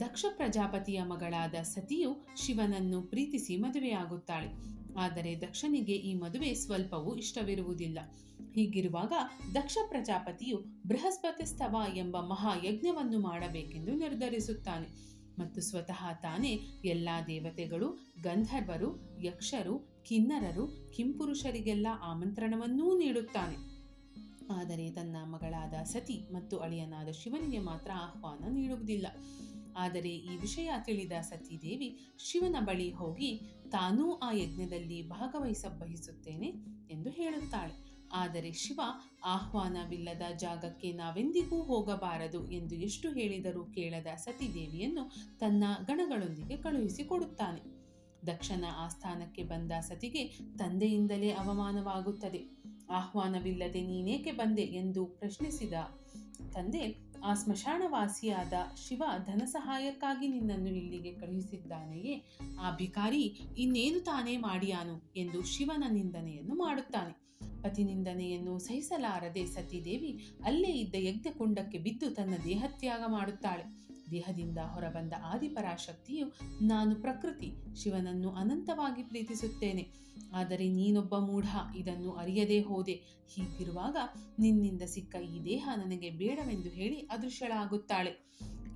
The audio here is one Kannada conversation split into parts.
ದಕ್ಷ ಪ್ರಜಾಪತಿಯ ಮಗಳಾದ ಸತಿಯು ಶಿವನನ್ನು ಪ್ರೀತಿಸಿ ಮದುವೆಯಾಗುತ್ತಾಳೆ. ಆದರೆ ದಕ್ಷನಿಗೆ ಈ ಮದುವೆ ಸ್ವಲ್ಪವೂ ಇಷ್ಟವಿರುವುದಿಲ್ಲ. ಹೀಗಿರುವಾಗ ದಕ್ಷ ಪ್ರಜಾಪತಿಯು ಬೃಹಸ್ಪತಿಸ್ತವ ಎಂಬ ಮಹಾಯಜ್ಞವನ್ನು ಮಾಡಬೇಕೆಂದು ನಿರ್ಧರಿಸುತ್ತಾನೆ. ಮತ್ತು ಸ್ವತಃ ತಾನೇ ಎಲ್ಲ ದೇವತೆಗಳು, ಗಂಧರ್ವರು, ಯಕ್ಷರು, ಕಿನ್ನರರು, ಕಿಂಪುರುಷರಿಗೆಲ್ಲ ಆಮಂತ್ರಣವನ್ನೂ ನೀಡುತ್ತಾನೆ. ಆದರೆ ತನ್ನ ಮಗಳಾದ ಸತಿ ಮತ್ತು ಅಳಿಯನಾದ ಶಿವನಿಗೆ ಮಾತ್ರ ಆಹ್ವಾನ ನೀಡುವುದಿಲ್ಲ. ಆದರೆ ಈ ವಿಷಯ ತಿಳಿದ ಸತೀದೇವಿ ಶಿವನ ಬಳಿ ಹೋಗಿ ತಾನೂ ಆ ಯಜ್ಞದಲ್ಲಿ ಭಾಗವಹಿಸ ಬಯಸುತ್ತೇನೆ ಎಂದು ಹೇಳುತ್ತಾಳೆ. ಆದರೆ ಶಿವ ಆಹ್ವಾನವಿಲ್ಲದ ಜಾಗಕ್ಕೆ ನಾವೆಂದಿಗೂ ಹೋಗಬಾರದು ಎಂದು ಎಷ್ಟು ಹೇಳಿದರೂ ಕೇಳದ ಸತೀದೇವಿಯನ್ನು ತನ್ನ ಗಣಗಳೊಂದಿಗೆ ಕಳುಹಿಸಿಕೊಡುತ್ತಾನೆ. ದಕ್ಷನ ಆಸ್ಥಾನಕ್ಕೆ ಬಂದ ಸತಿಗೆ ತಂದೆಯಿಂದಲೇ ಅವಮಾನವಾಗುತ್ತದೆ. ಆಹ್ವಾನವಿಲ್ಲದೆ ನೀನೇಕೆ ಬಂದೆ ಎಂದು ಪ್ರಶ್ನಿಸಿದ ತಂದೆ ಆ ಸ್ಮಶಾನವಾಸಿಯಾದ ಶಿವ ಧನ ಸಹಾಯಕ್ಕಾಗಿ ನಿನ್ನನ್ನು ಇಲ್ಲಿಗೆ ಕಳುಹಿಸಿದ್ದಾನೆಯೇ? ಆ ಭಿಕಾರಿ ಇನ್ನೇನು ತಾನೇ ಮಾಡಿಯಾನು ಎಂದು ಶಿವನ ನಿಂದನೆಯನ್ನು ಮಾಡುತ್ತಾನೆ. ಪತಿ ನಿಂದನೆಯನ್ನು ಸಹಿಸಲಾರದೆ ಸತೀದೇವಿ ಅಲ್ಲೇ ಇದ್ದ ಯಜ್ಞಕುಂಡಕ್ಕೆ ಬಿದ್ದು ತನ್ನ ದೇಹತ್ಯಾಗ ಮಾಡುತ್ತಾಳೆ. ದೇಹದಿಂದ ಹೊರಬಂದ ಆದಿಪರಾಶಕ್ತಿಯು ನಾನು ಪ್ರಕೃತಿ, ಶಿವನನ್ನು ಅನಂತವಾಗಿ ಪ್ರೀತಿಸುತ್ತೇನೆ. ಆದರೆ ನೀನೊಬ್ಬ ಮೂಢ, ಇದನ್ನು ಅರಿಯದೇ ಹೋದೆ. ಹೀಗಿರುವಾಗ ನಿನ್ನಿಂದ ಸಿಕ್ಕ ಈ ದೇಹ ನನಗೆ ಬೇಡವೆಂದು ಹೇಳಿ ಅದೃಶ್ಯಳಾಗುತ್ತಾಳೆ.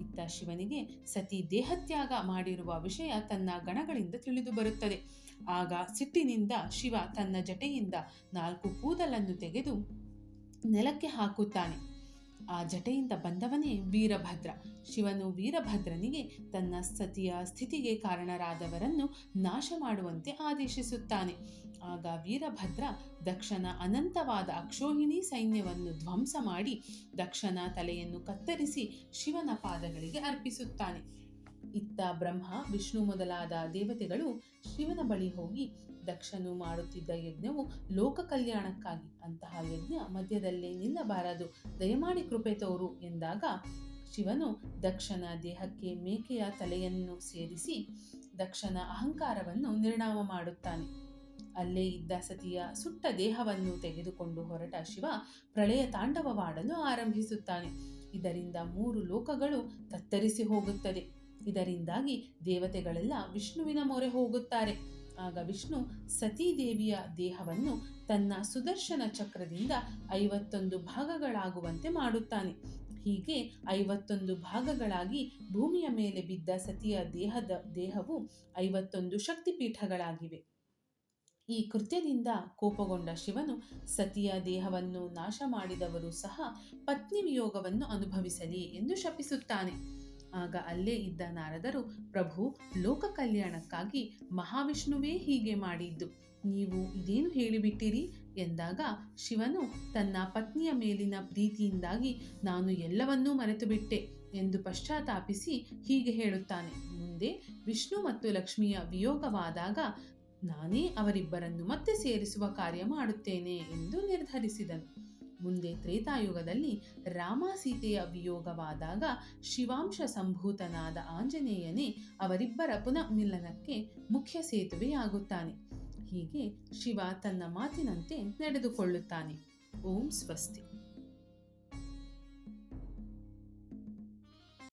ಇತ್ತ ಶಿವನಿಗೆ ಸತಿ ದೇಹತ್ಯಾಗ ಮಾಡಿರುವ ವಿಷಯ ತನ್ನ ಗಣಗಳಿಂದ ತಿಳಿದು ಬರುತ್ತದೆ. ಆಗ ಸಿಟ್ಟಿನಿಂದ ಶಿವ ತನ್ನ ಜಟೆಯಿಂದ ನಾಲ್ಕು ಕೂದಲನ್ನು ತೆಗೆದು ನೆಲಕ್ಕೆ ಹಾಕುತ್ತಾನೆ. ಆ ಜಟೆಯಿಂದ ಬಂದವನೇ ವೀರಭದ್ರ. ಶಿವನು ವೀರಭದ್ರನಿಗೆ ತನ್ನ ಸತಿಯ ಸ್ಥಿತಿಗೆ ಕಾರಣರಾದವರನ್ನು ನಾಶ ಮಾಡುವಂತೆ ಆದೇಶಿಸುತ್ತಾನೆ. ಆಗ ವೀರಭದ್ರ ದಕ್ಷನ ಅನಂತವಾದ ಅಕ್ಷೋಹಿಣಿ ಸೈನ್ಯವನ್ನು ಧ್ವಂಸ ಮಾಡಿ ದಕ್ಷನ ತಲೆಯನ್ನು ಕತ್ತರಿಸಿ ಶಿವನ ಪಾದಗಳಿಗೆ ಅರ್ಪಿಸುತ್ತಾನೆ. ಇತ್ತ ಬ್ರಹ್ಮ, ವಿಷ್ಣು ಮೊದಲಾದ ದೇವತೆಗಳು ಶಿವನ ಬಳಿ ಹೋಗಿ ದಕ್ಷನು ಮಾಡುತ್ತಿದ್ದ ಯಜ್ಞವು ಲೋಕ ಕಲ್ಯಾಣಕ್ಕಾಗಿ ಅಂತಹ ಯಜ್ಞ ಮಧ್ಯದಲ್ಲೇ ನಿಲ್ಲಬಾರದು. ದಯಮಾಡಿ ಕೃಪೆ ತೋರು ಎಂದಾಗ ಶಿವನು ದಕ್ಷನ ದೇಹಕ್ಕೆ ಮೇಕೆಯ ತಲೆಯನ್ನು ಸೇರಿಸಿ ದಕ್ಷನ ಅಹಂಕಾರವನ್ನು ನಿರ್ಣಾಮ ಮಾಡುತ್ತಾನೆ. ಅಲ್ಲೇ ಇದ್ದ ಸತಿಯ ಸುಟ್ಟ ದೇಹವನ್ನು ತೆಗೆದುಕೊಂಡು ಹೊರಟ ಶಿವ ಪ್ರಳಯ ತಾಂಡವವಾಡಲು ಆರಂಭಿಸುತ್ತಾನೆ. ಇದರಿಂದ ಮೂರು ಲೋಕಗಳು ತತ್ತರಿಸಿ ಹೋಗುತ್ತದೆ. ಇದರಿಂದಾಗಿ ದೇವತೆಗಳೆಲ್ಲ ವಿಷ್ಣುವಿನ ಮೊರೆ ಹೋಗುತ್ತಾರೆ. ಆಗ ವಿಷ್ಣು ಸತೀದೇವಿಯ ದೇಹವನ್ನು ತನ್ನ ಸುದರ್ಶನ ಚಕ್ರದಿಂದ ಐವತ್ತೊಂದು ಭಾಗಗಳಾಗುವಂತೆ ಮಾಡುತ್ತಾನೆ. ಹೀಗೆ ಐವತ್ತೊಂದು ಭಾಗಗಳಾಗಿ ಭೂಮಿಯ ಮೇಲೆ ಬಿದ್ದ ಸತಿಯ ದೇಹದ ದೇಹವು ಐವತ್ತೊಂದು ಶಕ್ತಿಪೀಠಗಳಾಗಿವೆ. ಈ ಕೃತ್ಯದಿಂದ ಕೋಪಗೊಂಡ ಶಿವನು ಸತಿಯ ದೇಹವನ್ನು ನಾಶ ಮಾಡಿದವರು ಸಹ ಪತ್ನಿ ವಿಯೋಗವನ್ನು ಅನುಭವಿಸಲಿ ಎಂದು ಶಪಿಸುತ್ತಾನೆ. ಆಗ ಅಲ್ಲೇ ಇದ್ದ ನಾರದರು, ಪ್ರಭು, ಲೋಕ ಕಲ್ಯಾಣಕ್ಕಾಗಿ ಮಹಾವಿಷ್ಣುವೇ ಹೀಗೆ ಮಾಡಿದ್ದು. ನೀವು ಇದೇನು ಹೇಳಿಬಿಟ್ಟಿರಿ? ಎಂದಾಗ ಶಿವನು, ತನ್ನ ಪತ್ನಿಯ ಮೇಲಿನ ಪ್ರೀತಿಯಿಂದಾಗಿ ನಾನು ಎಲ್ಲವನ್ನೂ ಮರೆತು ಬಿಟ್ಟೆ ಎಂದು ಪಶ್ಚಾತ್ತಾಪಿಸಿ ಹೀಗೆ ಹೇಳುತ್ತಾನೆ. ಮುಂದೆ ವಿಷ್ಣು ಮತ್ತು ಲಕ್ಷ್ಮಿಯ ವಿಯೋಗವಾದಾಗ ನಾನೇ ಅವರಿಬ್ಬರನ್ನು ಮತ್ತೆ ಸೇರಿಸುವ ಕಾರ್ಯ ಮಾಡುತ್ತೇನೆ ಎಂದು ನಿರ್ಧರಿಸಿದನು. ಮುಂದೆ ತ್ರೇತಾಯುಗದಲ್ಲಿ ರಾಮ ಸೀತೆಯ ವಿಯೋಗವಾದಾಗ ಶಿವಾಂಶ ಸಂಭೂತನಾದ ಆಂಜನೇಯನೇ ಅವರಿಬ್ಬರ ಪುನಃ ಮಿಲನಕ್ಕೆ ಮುಖ್ಯ ಸೇತುವೆಯಾಗುತ್ತಾನೆ. ಹೀಗೆ ಶಿವ ತನ್ನ ಮಾತಿನಂತೆ ನಡೆದುಕೊಳ್ಳುತ್ತಾನೆ. ಓಂ ಸ್ವಸ್ತಿ.